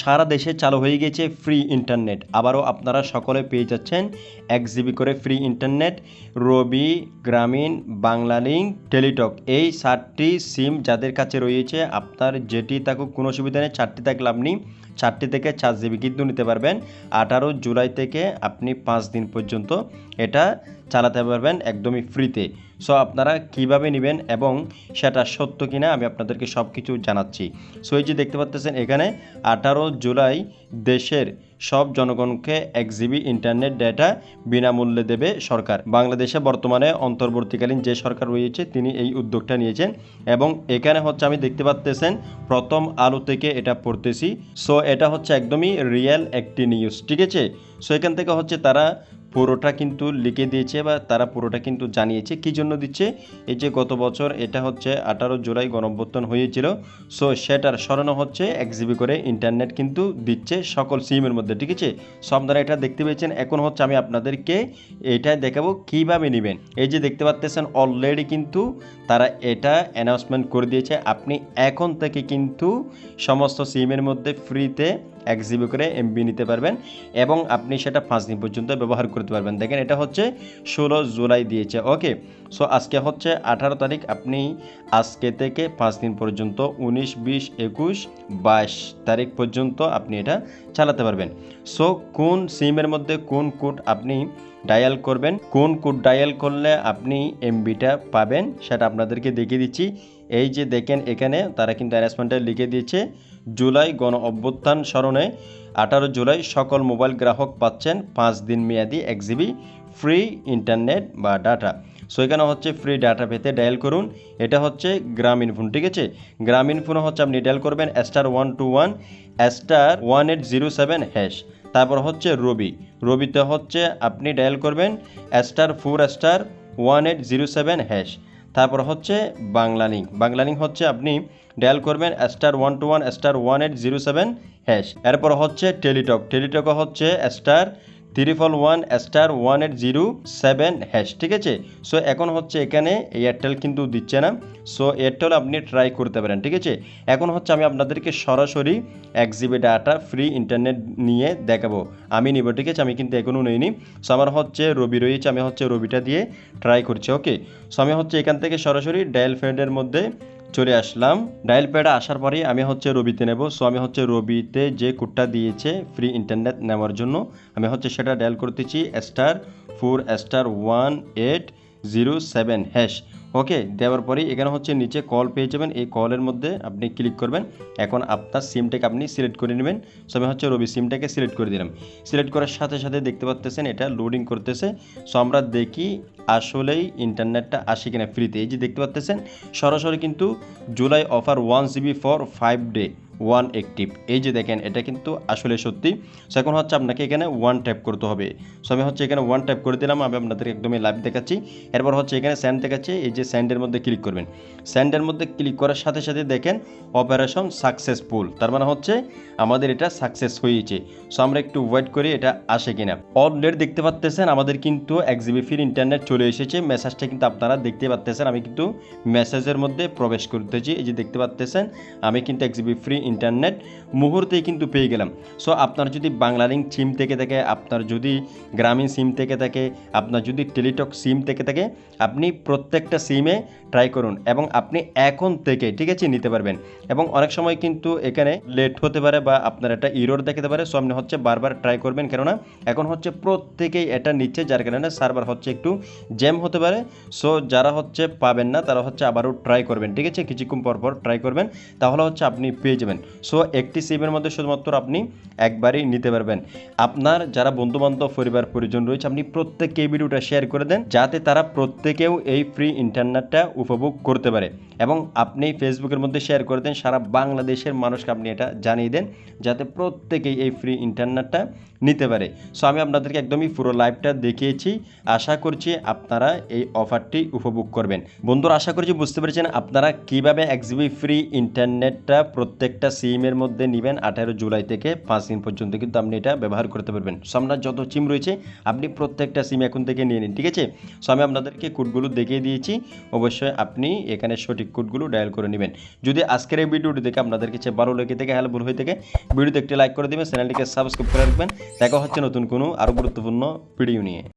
সারা দেশে চালু হয়ে গেছে ফ্রি ইন্টারনেট। আবারও আপনারা সকলে পেয়ে যাচ্ছেন এক জিবি করে ফ্রি ইন্টারনেট। রবি, গ্রামীণ বাংলালিঙ্ক টেলিটক এই চারটি সিম যাদের কাছে রয়েছে, আপনার যেটি থাকুক কোনো সুবিধা নেই, চারটি থাকলে আপনি চারটি থেকে চার জিবি কিন্তু নিতে পারবেন। আঠারো জুলাই থেকে আপনি পাঁচ দিন পর্যন্ত এটা চালাতে পারবেন একদমই ফ্রিতে সো আপনারা কীভাবে নেবেন এবং সেটা সত্য কিনা আমি আপনাদেরকে সব কিছু জানাচ্ছি। সো এই যে দেখতে পাচ্ছেন এখানে আঠারো জুলাই দেশের সব জনগণকে এক জিবি ইন্টারনেট ডেটা বিনামূল্যে দেবে সরকার। বাংলাদেশে বর্তমানে অন্তর্বর্তীকালীন যে সরকার রয়েছে, তিনি এই উদ্যোগটা নিয়েছেন এবং এখানে হচ্ছে আমি দেখতে পাচ্তেছেন প্রথম আলো থেকে এটা পড়তেছি। সো এটা হচ্ছে একদমই রিয়েল একটি নিউজ ঠিক আছে? সো এখান থেকে হচ্ছে তারা পুরোটা কিন্তু লিখে দিয়েছে বা তারা পুরোটা কিন্তু জানিয়েছে। কী জন্য দিচ্ছে? এই যে গত বছর এটা হচ্ছে আঠারো জুলাই গণঅভ্যুত্থান হয়েছিল, সো সেটার স্মরণও হচ্ছে, এক জিবি করে ইন্টারনেট কিন্তু দিচ্ছে সকল সিমের মধ্যে, ঠিক আছে? সো আপনারা এটা দেখতে পেয়েছেন। এখন হচ্ছে আমি আপনাদেরকে এটা দেখাবো, কীভাবে নেবেন। এই যে দেখতে পাচ্তেছেন অলরেডি কিন্তু তারা এটা অ্যানাউন্সমেন্ট করে দিয়েছে। আপনি এখন থেকে কিন্তু সমস্ত সিমের মধ্যে ফ্রিতে এক জিবি করে এমবি নিতে পারবেন এবং আপনি সেটা পাঁচ দিন পর্যন্ত ব্যবহার করতে পারবেন। দেখেন, এটা হচ্ছে ষোলো জুলাই দিয়েছে। ওকে, সো আজকে হচ্ছে আঠারো তারিখ, আপনি আজকে থেকে পাঁচ দিন পর্যন্ত উনিশ, বিশ, একুশ, বাইশ তারিখ পর্যন্ত আপনি এটা চালাতে পারবেন। সো কোন সিমের মধ্যে কোন কোড আপনি ডায়াল করবেন, কোন কোড ডায়াল করলে আপনি এমবিটা পাবেন, সেটা আপনাদেরকে দেখিয়ে দিচ্ছি। এই যে দেখেন এখানে তারা কিন্তু অ্যানাউন্সমেন্টে লিখে দিয়েছে, জুলাই গণ অভ্যুত্থান স্মরণে আঠারো জুলাই সকল মোবাইল গ্রাহক পাচ্ছেন পাঁচ দিন মেয়াদি এক জিবি ফ্রি ইন্টারনেট বা ডাটা সো এখানে হচ্ছে ফ্রি ডাটা পেতে ডায়াল করুন। এটা হচ্ছে গ্রামীণ ফোন ঠিক আছে? গ্রামীণ ফোনে হচ্ছে আপনি ডায়াল করবেন star one two one star one eight zero seven hash তারপর হচ্ছে রবি। রবিতে হচ্ছে আপনি ডায়াল করবেন star four star one eight zero seven hash তারপর হচ্ছে বাংলা লিঙ্ক বাংলা লিঙ্ক হচ্ছে আপনি ডায়াল করবেন star one two one star one eight zero seven hash এরপর হচ্ছে টেলিটক টেলিটকও হচ্ছে star triple one star one eight zero seven hash ঠিক আছে? সো এখন হচ্ছে এখানে এয়ারটেল কিন্তু দিচ্ছে না। সো এয়ারটেল আপনি ট্রাই করতে পারেন, ঠিক আছে? এখন হচ্ছে আমি আপনাদেরকে সরাসরি এক জিবি ডাটা ফ্রি ইন্টারনেট নিয়ে দেখাবো। আমি নিব, ঠিক আছে? আমি কিন্তু এখনও নিইনি। সো আমার হচ্ছে রবি রয়েছে, আমি হচ্ছে রবিটা দিয়ে ট্রাই করছি ওকে সো আমি হচ্ছে এখান থেকে সরাসরি ডায়াল ফ্রেন্ডের মধ্যে চলে আসলাম। ডায়াল প্যাডে আসার পরেই আমি হচ্ছে রবিতে নেব। সো আমি হচ্ছে রবিতে যে কোডটা দিয়েছে ফ্রি ইন্টারনেট নেওয়ার জন্য, আমি হচ্ছে সেটা ডায়াল করতেছি star four star one eight zero seven hash okay, দেওয়ার পরেই এখানে হচ্ছে নিচে কল পেয়ে যাবেন। এই কলের মধ্যে আপনি ক্লিক করবেন। এখন আপনার সিমটাকে আপনি সিলেক্ট করে নেবেন। সো আমি হচ্ছে রবি সিমটাকে সিলেক্ট করে দিলাম। সিলেক্ট করার সাথে সাথে দেখতে পাচ্তেছেন এটা লোডিং করতেছে। সো আমরা দেখি আসলেই ইন্টারনেটটা আসে কিনা ফ্রিতে এই যে দেখতে পাচ্তেছেন সরাসরি কিন্তু July offer one GB for five day one active এই যে দেখেন, এটা কিন্তু আসলে সত্যি। সো এখন হচ্ছে আপনাকে এখানে ওয়ান ট্যাপ করতে হবে। সো আমি হচ্ছে এখানে ওয়ান ট্যাপ করে দিলাম, আমি আপনাদেরকে একদমই লাইভ দেখাচ্ছি। এরপর হচ্ছে এখানে স্যান্ড দেখাচ্ছি, এই যে স্যান্ডের মধ্যে ক্লিক করবেন। স্যান্ডের মধ্যে ক্লিক করার সাথে সাথে দেখেন অপারেশন সাকসেসফুল তার মানে হচ্ছে আমাদের এটা সাকসেস হয়েছে। সো আমরা একটু ওয়েট করি, এটা আসে কিনা। অলরেডি দেখতে পাচ্তেছেন, আমাদের কিন্তু এক জিবি ফির ইন্টারনেট চলে এসেছে। মেসেজটা কিন্তু আপনারা দেখতে পাচ্তেছেন। আমি কিন্তু মেসেজের মধ্যে প্রবেশ করতেছি। এই যে দেখতে পাচ্তেছেন, আমি কিন্তু এক জিবি ফ্রি ইন্টারনেট মুহূর্তেই কিন্তু পেয়ে গেলাম। সো আপনার যদি বাংলা লিঙ্ক সিম থেকে থাকে, আপনার যদি গ্রামীণ সিম থেকে থাকে, আপনার যদি টেলিটক সিম থেকে থাকে, আপনি প্রত্যেকটা সিমে ট্রাই করুন এবং আপনি এখন থেকে, ঠিক আছে, নিতে পারবেন। এবং অনেক সময় কিন্তু এখানে লেট হতে পারে বা আপনার একটা ইরোর দেখাতে পারে। সো আপনি হচ্ছে বারবার ট্রাই করবেন, কেননা এখন হচ্ছে প্রত্যেকেই এটা নিচ্ছে, যার কারণে সার্ভার হচ্ছে একটু জ্যাম হতে পারে। সো যারা হচ্ছে পাবেন না, তারা হচ্ছে আবারও ট্রাই করবেন, ঠিক আছে? কিছুক্ষণ পর পর ট্রাই করবেন, তাহলে হচ্ছে আপনি পেয়ে যাবেন। সো একটি সিমের মধ্যে শুধুমাত্র আপনি একবারই নিতে পারবেন। আপনার যারা বন্ধুবান্ধব, পরিবার, পরিজন রয়েছে, আপনি প্রত্যেককে এই ভিডিওটা শেয়ার করে দেন, যাতে তারা প্রত্যেকেও এই ফ্রি ইন্টারনেটটা উপভোগ করতে পারে। এবং আপনি ফেসবুকের মধ্যে শেয়ার করে দেন, সারা বাংলাদেশের মানুষকে আপনি এটা জানিয়ে দেন, যাতে প্রত্যেকেই এই ফ্রি ইন্টারনেটটা নিতে পারে। সো আমি আপনাদেরকে একদমই পুরো লাইভটা দেখিয়েছি। আশা করছি আপনারা এই অফারটি উপভোগ করবেন। বন্ধুরা, আশা করছি বুঝতে পেরেছেন আপনারা কীভাবে এক জিবি ফ্রি ইন্টারনেটটা প্রত্যেকটা সিমের মধ্যে নেবেন। আঠারো জুলাই থেকে পাঁচ দিন পর্যন্ত কিন্তু আপনি এটা ব্যবহার করতে পারবেন। সো আপনার যত সিম রয়েছে, আপনি প্রত্যেকটা সিম এখন থেকে নিয়ে নিন, ঠিক আছে? সো আমি আপনাদেরকে কোডগুলো দেখিয়ে দিয়েছি। অবশ্যই আপনি এখানে সঠিক কোডগুলো ডায়াল করে নেবেন। যদি আজকের এই ভিডিওটি দেখে আপনাদের কাছে ভালো লেগে থেকে হেল্পফুল হয়ে থাকে ভিডিওতে একটি লাইক করে দেবেন চ্যানেলটিকে সাবস্ক্রাইব করে রাখবেন। দেখা হচ্ছে নতুন কোনো আরও গুরুত্বপূর্ণ ভিডিও নিয়ে।